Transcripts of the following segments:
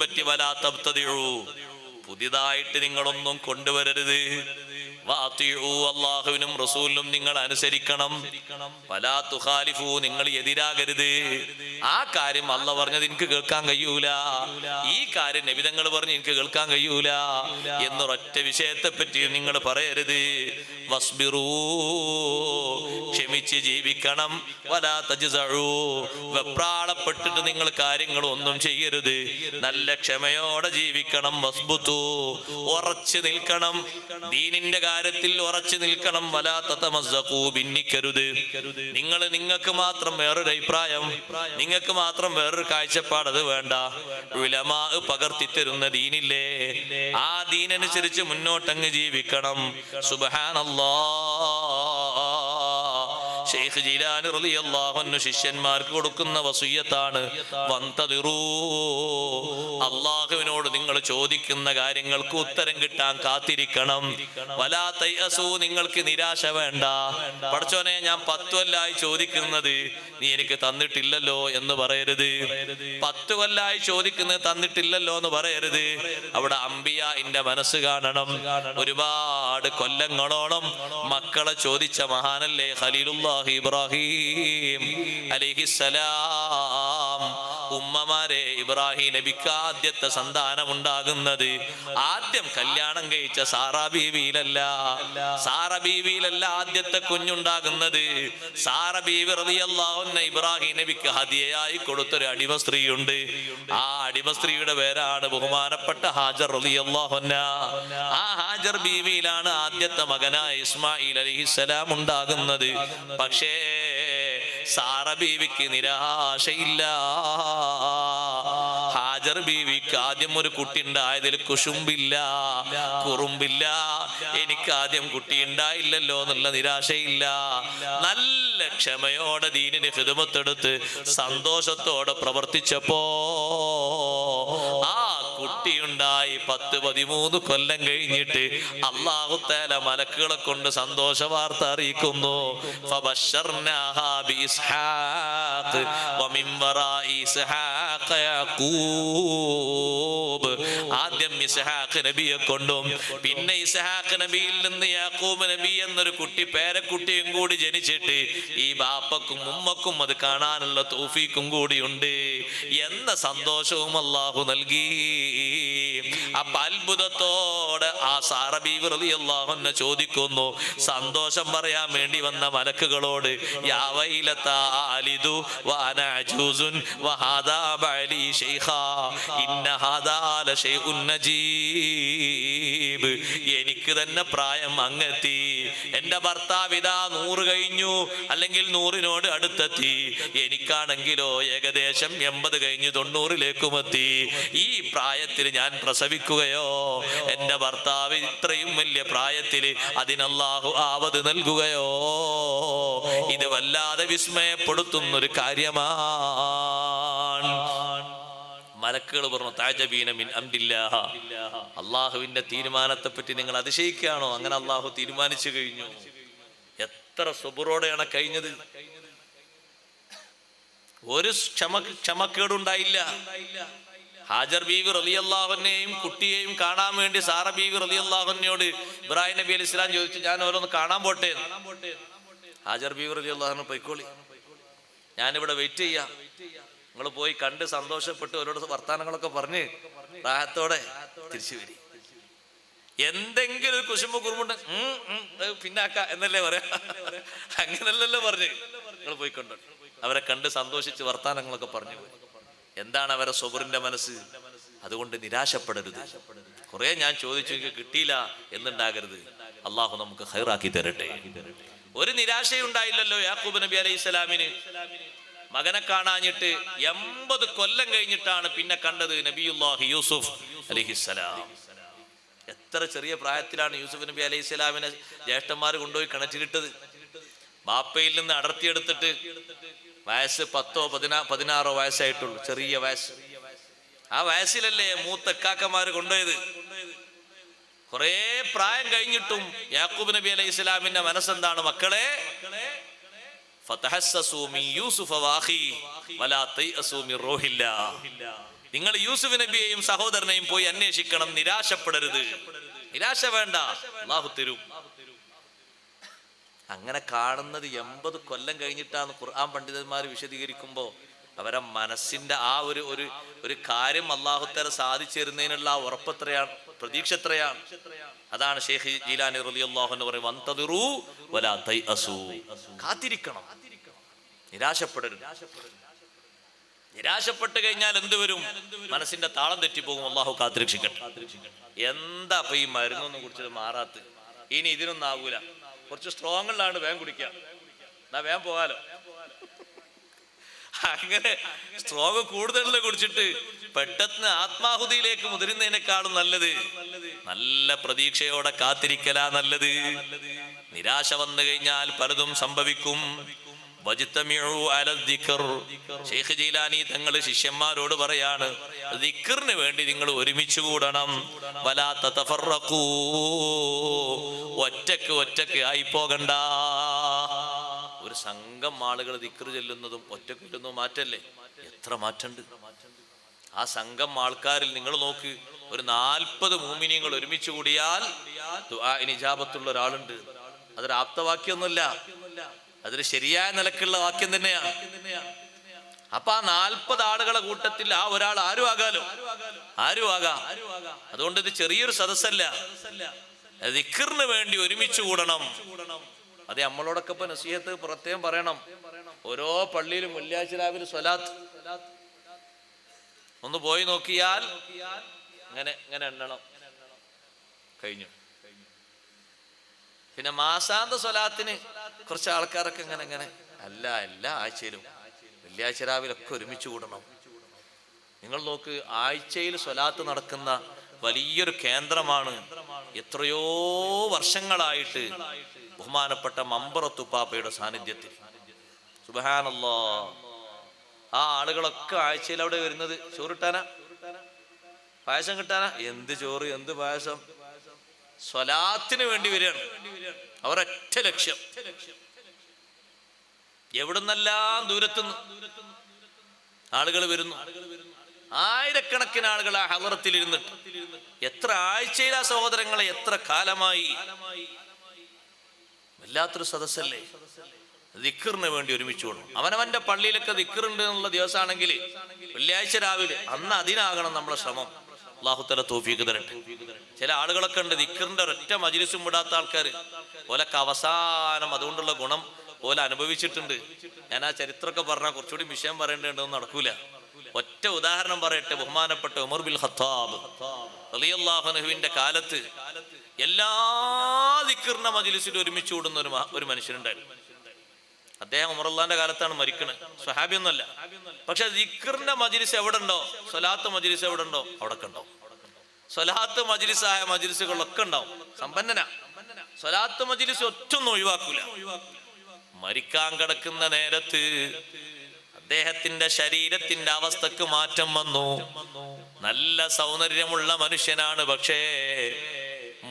പറ്റി വലാത്തബ്തദിഉ പുതിയതായിട്ട് നിങ്ങളൊന്നും കൊണ്ടുവരരുത്. അള്ളാഹുവിനും റസൂലിനും നിങ്ങൾ അനുസരിക്കണം. വലാ തുഖാലിഫു നിങ്ങൾ എതിരാകരുത്. ആ കാര്യം അല്ല പറഞ്ഞത് എനിക്ക് കേൾക്കാൻ കഴിയൂല. ഈ കാര്യം നബിതങ്ങൾ പറഞ്ഞ് എനിക്ക് കേൾക്കാൻ കഴിയൂല. എന്നൊരൊറ്റ വിഷയത്തെ പറ്റി നിങ്ങൾ പറയരുത്. ക്ഷമിച്ച് ജീവിക്കണം. വലാ തജ്സഉ വെപ്രാളപ്പെട്ടിട്ട് നിങ്ങൾ കാര്യങ്ങൾ ഒന്നും ചെയ്യരുത്. നല്ല ക്ഷമയോടെ ജീവിക്കണം. വസ്ബുത്തു ഉറച്ചു നിൽക്കണം. ദീനിന്റെ കാര്യത്തിൽ ഉറച്ചു നിൽക്കണം. വലാ തതമസ്സഖൂ ഭിന്നിക്കരുത് നിങ്ങൾ നിങ്ങൾക്ക് മാത്രം വേറൊരു അഭിപ്രായം നിങ്ങൾക്ക് മാത്രം വേറൊരു കാഴ്ചപ്പാട് അത് വേണ്ട. വിലമാ പകർത്തി തരുന്ന ദീനില്ലേ? ആ ദീനനുസരിച്ച് മുന്നോട്ടങ്ങ് ജീവിക്കണം. സുബഹാനല്ലാ. ഷെയ്ഖ് ജീലാനി റളിയല്ലാഹു ശിഷ്യന്മാർക്ക് കൊടുക്കുന്ന വസൂയത്താണ് വന്തതിറൂ അല്ലാഹുവിനോട് നിങ്ങൾ ചോദിക്കുന്ന കാര്യങ്ങൾക്ക് ഉത്തരം കിട്ടാൻ കാത്തിരിക്കണം. വലാ തയ്യസൂ നിങ്ങൾക്ക് നിരാശ വേണ്ട. പഠിച്ചോനെ ഞാൻ പത്ത് കൊല്ലായി ചോദിക്കുന്നത് നീ എനിക്ക് തന്നിട്ടില്ലല്ലോ എന്ന് പറയരുത്. പത്ത് കൊല്ലായി ചോദിക്കുന്നത് തന്നിട്ടില്ലല്ലോ എന്ന് പറയരുത്. അവിടെ അമ്പിയ ഇന്റെ മനസ്സ് കാണണം. ഒരുപാട് കൊല്ലങ്ങളോളം മക്കളെ ചോദിച്ച മഹാനല്ലേ ഖലീലുല്ലാഹി ഇബ്രാഹിം അലിഹിസലാം ഉമ്മമാരെ ഇബ്രാഹിം നബിക്ക് ആദ്യത്തെ സന്താനം ഉണ്ടാകുന്നത് ആദ്യം കല്യാണം കഴിച്ച സാറാ ബീവിയിലല്ല. സാറ ബീവിയിലല്ല ആദ്യത്തെ കുഞ്ഞുണ്ടാകുന്നത്. സാറ ബീവി റതിയല്ലാവുന്ന ഇബ്രാഹിം നബിക്ക് ഹതിയായി കൊടുത്തൊരു അടിമ സ്ത്രീയുണ്ട്. ആ അടിമ സ്ത്രീയുടെ പേരാണ് ബഹുമാനപ്പെട്ട ഹാജർ റതിയല്ലാഹുന്ന ആ ഹാജർ ബീവിയിലാണ് ആദ്യത്തെ മകനായ ഇസ്മായിൽ അലിഹിസലാം ഉണ്ടാകുന്നത്. പക്ഷേ സാറ ബീവിക്ക് നിരാശയില്ല. ഹാജർ ബീവിക്ക് ആദ്യം ഒരു കുട്ടി ഉണ്ടായതിൽ കുശുമ്പില്ല. കുറുമ്പില്ല. എനിക്ക് ആദ്യം കുട്ടി ഉണ്ടായില്ലല്ലോ എന്നുള്ള നിരാശയില്ല. നല്ല ക്ഷമയോടെ ദീനിന് ഹിതമത്തെടുത്ത് സന്തോഷത്തോടെ പ്രവർത്തിച്ചപ്പോ പത്ത് പതിമൂന്ന് കൊല്ലം കഴിഞ്ഞിട്ട് അള്ളാഹുത്തേല മലക്കുകളെ കൊണ്ട് സന്തോഷ വാർത്ത അറിയിക്കുന്നു. ആദ്യ ഇസ്ഹാഖ് നബിയെ കൊണ്ടും പിന്നെ ഇസ്ഹാഖ് നബിയിൽ നിന്ന് യാക്കൂബ് നബി എന്നൊരു കുട്ടി പേരക്കുട്ടിയും കൂടി ജനിച്ചിട്ട് ഈ ബാപ്പക്കും ഉമ്മക്കും അത് കാണാനുള്ള തൗഫീക്കും കൂടിയുണ്ട് എന്ന സന്തോഷവും അള്ളാഹു നൽകി. അപ്പൊ അത്ഭുതത്തോടെ ആ സാറബി അള്ളാഹുന്നെ ചോദിക്കുന്നു സന്തോഷം പറയാൻ വേണ്ടി വന്ന മലക്കുകളോട് യാവയിലത്താലിതു വാനജൂസുൻ വഹാദാ ബലി ഇന്ന ഹാദാ നജീബ് എനിക്ക് തന്നെ പ്രായം അങ്ങെത്തി. എന്റെ ഭർത്താവ് ഇതാ നൂറ് കഴിഞ്ഞു അല്ലെങ്കിൽ നൂറിനോട് അടുത്തെത്തി. എനിക്കാണെങ്കിലോ ഏകദേശം എൺപത് കഴിഞ്ഞു തൊണ്ണൂറിലേക്കും എത്തി ഈ പ്രായത്തിൽ ഞാൻ പ്രസവിക്കുകയോ എന്റെ ഭർത്താവ് ഇത്രയും വലിയ പ്രായത്തിൽ അതിനല്ലാഹു ആവത് നൽകുകയോ ഇത് വല്ലാതെ വിസ്മയപ്പെടുത്തുന്നൊരു കാര്യമാണ് മലക്കുകൾ പറഞ്ഞു താജബീനമിൻ അംബില്ലാഹ അള്ളാഹുവിന്റെ തീരുമാനത്തെ പറ്റി നിങ്ങൾ അതിശയിക്കുകയാണോ? അങ്ങനെ അള്ളാഹു തീരുമാനിച്ചു കഴിഞ്ഞു. എത്ര സുബുറോടെയാണ് കഴിഞ്ഞത്? ഒരു ക്ഷമ ക്ഷമക്കേടുണ്ടായില്ല. ഹാജർ ബീവി റലിയല്ലാഹുനെയും കുട്ടിയെയും കാണാൻ വേണ്ടി സാറ ബീവി റലിയല്ലാഹുനോട് ഇബ്രാഹിം നബി അലി ഇസ്ലാം ചോദിച്ചു ഞാൻ ഓരോന്ന് കാണാൻ പോട്ടെ? ഹാജർ ബീവി റലിയല്ലാഹുന് പൊയ്ക്കോളി. ഞാനിവിടെ വെയിറ്റ് ചെയ്യാം. നിങ്ങൾ പോയി കണ്ട് സന്തോഷപ്പെട്ട് അവരോട് വർത്താനങ്ങളൊക്കെ പറഞ്ഞ് പ്രായത്തോടെ തിരിച്ചു വരി. എന്തെങ്കിലും ഒരു കുശുമ്പ് കുറുമുണ്ട് പിന്നാക്ക എന്നല്ലേ പറയാ. അങ്ങനല്ലല്ലോ പറഞ്ഞ്. നിങ്ങൾ പോയി കണ്ടു? അവരെ കണ്ട് സന്തോഷിച്ച് വർത്താനങ്ങളൊക്കെ പറഞ്ഞു. എന്താണ് അവരെ സുബറിന്റെ മനസ്സ്? അതുകൊണ്ട് നിരാശപ്പെടരുത്. കുറെ ഞാൻ ചോദിച്ചു എനിക്ക് കിട്ടിയില്ല എന്നുണ്ടാകരുത്. അള്ളാഹു നമുക്ക് ഹൈറാക്കി തരട്ടെ. ഒരു നിരാശയുണ്ടായില്ലല്ലോ യാക്കൂബ് നബി അലൈഹി സ്വലാമിന്. മകനെ കാണാഞ്ഞിട്ട് എൺപത് കൊല്ലം കഴിഞ്ഞിട്ടാണ് പിന്നെ കണ്ടത് നബിയുല്ലാഹി യൂസുഫ് അലിഹിസ്സലാം. എത്ര ചെറിയ പ്രായത്തിലാണ് യൂസുഫ് നബി അലൈഹി സ്വലാമിനെ ജ്യേഷ്ഠന്മാർ കൊണ്ടുപോയി കിണറ്റിലിട്ടത്. ബാപ്പയിൽ നിന്ന് അടർത്തിയെടുത്തിട്ട് വയസ്സ് പത്തോ പതിനാ പതിനാറോ വയസ്സായിട്ടുള്ളൂ ചെറിയ വയസ്സ്. ആ വയസ്സിലല്ലേ മൂത്ത മൂത്തക്കാക്കന്മാര് കൊണ്ടുപോയത്? കുറെ പ്രായം കഴിഞ്ഞിട്ടും യാക്കൂബ് നബി അലൈഹി ഇസ്ലാമിന്റെ മനസ്സെന്താണ് മക്കളെ? നിങ്ങൾ യൂസുഫ് നബിയെയും സഹോദരനെയും പോയി അന്വേഷിക്കണം നിരാശപ്പെടരുത്. നിരാശ വേണ്ട. തരും. അങ്ങനെ കാണുന്നത് എൺപത് കൊല്ലം കഴിഞ്ഞിട്ടാണ് ഖുർആൻ പണ്ഡിതന്മാർ വിശദീകരിക്കുമ്പോൾ അവരെ മനസ്സിന്റെ ആ ഒരു ഒരു ഒരു കാര്യം അള്ളാഹുത്തര സാധിച്ചു തരുന്നതിനുള്ള ആ ഉറപ്പെത്രയാണ് പ്രതീക്ഷ എത്രയാണ്? അതാണ് ഷെയ്ഖ് ജീലാനി റളിയല്ലാഹു എന്ന് പറയും വലാ തൈഅസു കാത്തിരിക്കണം. നിരാശപ്പെടരുത്. നിരാശപ്പെട്ട് കഴിഞ്ഞാൽ എന്ത് വരും? മനസ്സിന്റെ താളം തെറ്റിപ്പോകും. അള്ളാഹു കാത്തിരക്ഷിക്കട്ടെ. എന്താ അപ്പൊ ഈ മരുന്നൊന്നും കുടിച്ചത് മാറാത്ത? ഇനി ഇതിനൊന്നും ആകൂല കുറച്ച് സ്ട്രോങ്ങിലാണ് വേഗം കുടിക്കാം എന്നാ വേഗം പോകാലോ. അങ്ങനെ സ്ട്രോങ് കൂടുതലുള്ള കുടിച്ചിട്ട് പെട്ടെന്ന് ആത്മാഹുതിയിലേക്ക് മുതിരുന്നതിനേക്കാളും നല്ലത്. നല്ല പ്രതീക്ഷയോടെ കാത്തിരിക്കലാ നല്ലത്. നിരാശ വന്നു കഴിഞ്ഞാൽ പലതും സംഭവിക്കും. ശൈഖ് ജീലാനി തങ്ങൾ ശിഷ്യന്മാരോട് പറയാണ് ദിക്കറിന് വേണ്ടി നിങ്ങൾ ഒരുമിച്ച് കൂടണം. വലാ തതഫറഖൂ. ഒറ്റയ്ക്ക് ഒറ്റയ്ക്ക് ആയി പോകണ്ട ഒരു സംഘം ആളുകൾ ദിക്റ് ചെല്ലുന്നതും ഒറ്റയ്ക്ക് ചെല്ലുന്നതും മാറ്റല്ലേ? എത്ര മാറ്റണ്ട്. ആ സംഘം ആൾക്കാരിൽ നിങ്ങൾ നോക്ക് ഒരു നാൽപ്പത് മൂമിനിയങ്ങൾ ഒരുമിച്ച് കൂടിയാൽ നിജാപത്തുള്ള ഒരാളുണ്ട്. അതൊരു ആപ്തവാക്യമൊന്നുമില്ല. അതൊരു ശരിയായ നിലക്കുള്ള വാക്യം തന്നെയാണ്. അപ്പൊ ആ നാൽപ്പത് ആളുകളെ കൂട്ടത്തിൽ ആ ഒരാൾ ആരും ആകാലോ? ആരും ആകാം. അതുകൊണ്ട് ഇത് ചെറിയൊരു സദസ്സല്ല. ദിക്കറിന് വേണ്ടി ഒരുമിച്ച് കൂടണം. അതെ നമ്മളോടൊക്കെ ഇപ്പൊ നസീഹത്ത് പ്രത്യേകം പറയണം. ഓരോ പള്ളിയിലും വെള്ളിയാഴ്ച രാവിലെ സ്വലാത്ത്. ഒന്ന് പോയി നോക്കിയാൽ അങ്ങനെ ഇങ്ങനെ എണ്ണണം. കഴിഞ്ഞു. പിന്നെ മാസാന്ത സ്വലാത്തിന് കുറച്ച് ആൾക്കാരൊക്കെ ഇങ്ങനെ ഇങ്ങനെ. അല്ല എല്ലാ ആഴ്ചയിലും. വെള്ളിയാഴ്ച രാവിലെ ഒക്കെ ഒരുമിച്ച് കൂടണം. നിങ്ങൾ നോക്ക് ആഴ്ചയിൽ സ്വലാത്ത് നടക്കുന്ന വലിയൊരു കേന്ദ്രമാണ് എത്രയോ വർഷങ്ങളായിട്ട് ബഹുമാനപ്പെട്ട മമ്പറത്തുപ്പാപ്പയുടെ സാന്നിധ്യത്തിൽ. സുബഹാനല്ലോ. ആ ആളുകളൊക്കെ ആഴ്ചയിൽ അവിടെ വരുന്നത് ചോറിട്ടാനാ? പായസം കിട്ടാനാ? എന്ത് ചോറ് എന്ത് പായസം? സ്വലാത്തിന് വേണ്ടി വരികയാണ്. അവരൊറ്റ ലക്ഷ്യം. എവിടുന്നെല്ലാം ദൂരത്തുനിന്ന് ആളുകൾ വരുന്നു? ആയിരക്കണക്കിന് ആളുകൾ ആ ഹവറത്തിൽ ഇരുന്നിട്ട് എത്ര ആഴ്ചയിലാ സഹോദരങ്ങളെ എത്ര കാലമായി വല്ലാത്തൊരു സദസ്സല്ലേ? ദിക്കറിന് വേണ്ടി ഒരുമിച്ച് കൊണ്ടു അവനവന്റെ പള്ളിയിലൊക്കെ ദിക്കറുണ്ട് എന്നുള്ള ദിവസമാണെങ്കിൽ വെള്ളിയാഴ്ച രാവിലെ അന്ന് അതിനാകണം നമ്മളെ ശ്രമം. അള്ളാഹുത്തല തോഫീക്ക് തരട്ടെ. ചില ആളുകളൊക്കെ ഉണ്ട് ദിക്കറിന്റെ ഒരൊറ്റ മജിലിസും വിടാത്ത ആൾക്കാർ ഓലൊക്കെ അവസാനം അതുകൊണ്ടുള്ള ഗുണം പോലെ അനുഭവിച്ചിട്ടുണ്ട്. ഞാൻ ആ ചരിത്രമൊക്കെ പറഞ്ഞാൽ കുറച്ചുകൂടി വിഷയം പറയേണ്ടതൊന്നും നടക്കൂല. ഒറ്റ ഉദാഹരണം പറയട്ടെ ബഹുമാനപ്പെട്ട ഉമർ ബിൽ ഖത്താബ്. റളിയല്ലാഹുവിന്റെ കാലത്ത് എല്ലാ ദിക്കറിന്റെ മജിലിസിലും ഒരുമിച്ച് കൂടുന്ന ഒരു ഒരു മനുഷ്യനുണ്ടായിരുന്നു. അദ്ദേഹം ഉമറുല്ലാന്റെ കാലത്താണ് മരിക്കണത്. സ്വഹാബി ഒന്നല്ല പക്ഷെ ദിക്കറിന്റെ മജിലിസ് എവിടെ ഉണ്ടോ സ്വലാത്ത് മജിലിസ് എവിടെ ഉണ്ടോ അവിടെ ഉണ്ടോ സ്വലാത്ത് മജിലിസായ മജിലിസുകളൊക്കെ ഉണ്ടാവും. സമ്പന്നനാ. സ്വലാത്ത് മജിലിസ് ഒറ്റൊന്നും ഒഴിവാക്കൂല. മരിക്കാൻ കിടക്കുന്ന നേരത്ത് അദ്ദേഹത്തിന്റെ ശരീരത്തിന്റെ അവസ്ഥക്ക് മാറ്റം വന്നു. നല്ല സൗന്ദര്യമുള്ള മനുഷ്യനാണ്. പക്ഷേ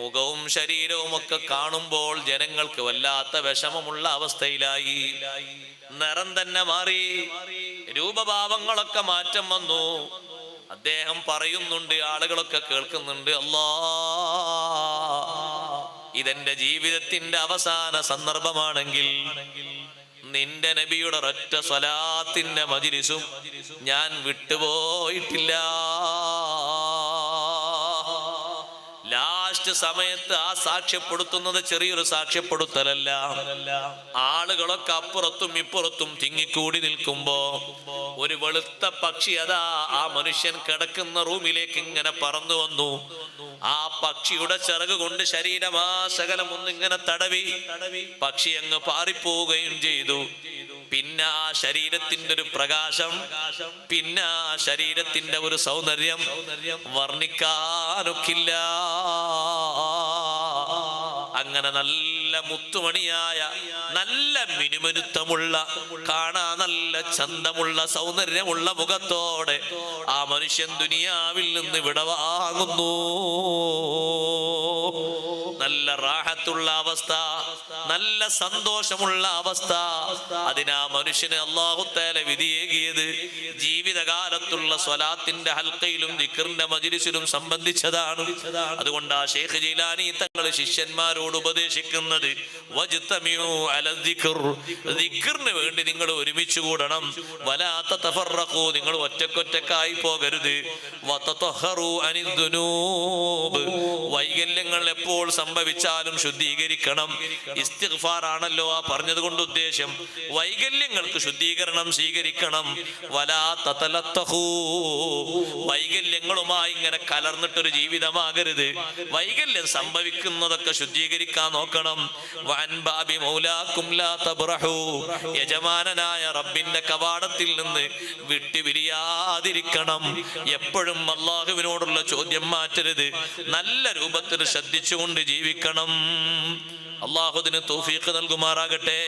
മുഖവും ശരീരവും ഒക്കെ കാണുമ്പോൾ ജനങ്ങൾക്ക് വല്ലാത്ത വിഷമമുള്ള അവസ്ഥയിലായി. നിറം തന്നെ മാറി. രൂപഭാവങ്ങളൊക്കെ മാറ്റം വന്നു. അദ്ദേഹം പറയുന്നുണ്ട് ആളുകളൊക്കെ കേൾക്കുന്നുണ്ട് അല്ലാ ഇതെന്റെ ജീവിതത്തിന്റെ അവസാന സന്ദർഭമാണെങ്കിൽ നിന്റെ നബിയുടെ ഒറ്റ സ്വലാത്തിന്റെ മജിരിസും ഞാൻ വിട്ടുപോയിട്ടില്ല. ലാസ്റ്റ് സമയത്ത് ആ സാക്ഷ്യപ്പെടുത്തുന്നത് ചെറിയൊരു സാക്ഷ്യപ്പെടുത്തലല്ല. ആളുകളൊക്കെ അപ്പുറത്തും ഇപ്പുറത്തും തിങ്ങിക്കൂടി നിൽക്കുമ്പോ ഒരു വെളുത്ത പക്ഷി അതാ ആ മനുഷ്യൻ കിടക്കുന്ന റൂമിലേക്ക് ഇങ്ങനെ പറന്നു വന്നു. ആ പക്ഷിയുടെ ചിറക് കൊണ്ട് ശരീരമാശകലം ഒന്നിങ്ങനെ തടവി. പക്ഷി അങ്ങ് പാറിപ്പോവുകയും ചെയ്തു. പിന്നെ ആ ശരീരത്തിന്റെ ഒരു പ്രകാശം പിന്നെ ആ ശരീരത്തിന്റെ ഒരു സൗന്ദര്യം വർണിക്കാനൊക്കില്ല. അങ്ങനെ നല്ല മുത്തുമണിയായ നല്ല മിനുമനുത്തമുള്ള കാണാൻ നല്ല ചന്തമുള്ള സൗന്ദര്യമുള്ള മുഖത്തോടെ ആ മനുഷ്യൻ ദുനിയാവിൽ നിന്ന് വിടവാങ്ങുന്നു നല്ല റാഹത്ത് റാഹത്തുള്ള അവസ്ഥ നല്ല സന്തോഷമുള്ള അവസ്ഥ. അതിനാ മനുഷ്യന് അള്ളാഹുത്തേല വിധിയേകിയത് ജീവിതകാലത്തുള്ള സ്വലാത്തിന്റെ ഹൽക്കയിലും ദിക്കറിന്റെ മജിലിസിലും സംബന്ധിച്ചതാണ്. അതുകൊണ്ട് ആ ഷേഖ് ജീലാനി തങ്ങൾ ശിഷ്യന്മാരോട് ഉപദേശിക്കുന്നത് ദിക്കറിന്. വേണ്ടി നിങ്ങൾ ഒരുമിച്ച് കൂടണം. വലാത്ത തഫറഖു നിങ്ങൾ ഒറ്റക്കൊറ്റക്കായി പോകരുത്. വൈകല്യങ്ങൾ എപ്പോൾ സംഭവിച്ചാലും ശുദ്ധീകരിക്കണം. ഇസ്തിഗ്ഫാർ ആണല്ലോ ആ പറഞ്ഞത് കൊണ്ട് ഉദ്ദേശം. വൈകല്യങ്ങൾക്ക് ശുദ്ധീകരണം സ്വീകരിക്കണം. വലാ തതലത്തഹൂ. വൈകല്യങ്ങളുമായി ഇങ്ങനെ കലർന്നിട്ടൊരു ജീവിതമാകരുത്. വൈകല്യം സംഭവിക്കുന്നതൊക്കെ ശുദ്ധീകരിക്കാൻ നോക്കണം. യജമാനായ മൗലാക്കും ലാ. യജമാനനായ റബ്ബിന്റെ കവാടത്തിൽ നിന്ന് വിട്ടുപിരിയാതിരിക്കണം. എപ്പോഴും അള്ളാഹുവിനോടുള്ള ചോദ്യം മാറ്റരുത്. നല്ല രൂപത്തിൽ ശ്രദ്ധിച്ചുകൊണ്ട് ജീവിക്കണം. അള്ളാഹുദിന് തൗഫീഖ് നൽകുമാറാകട്ടെ.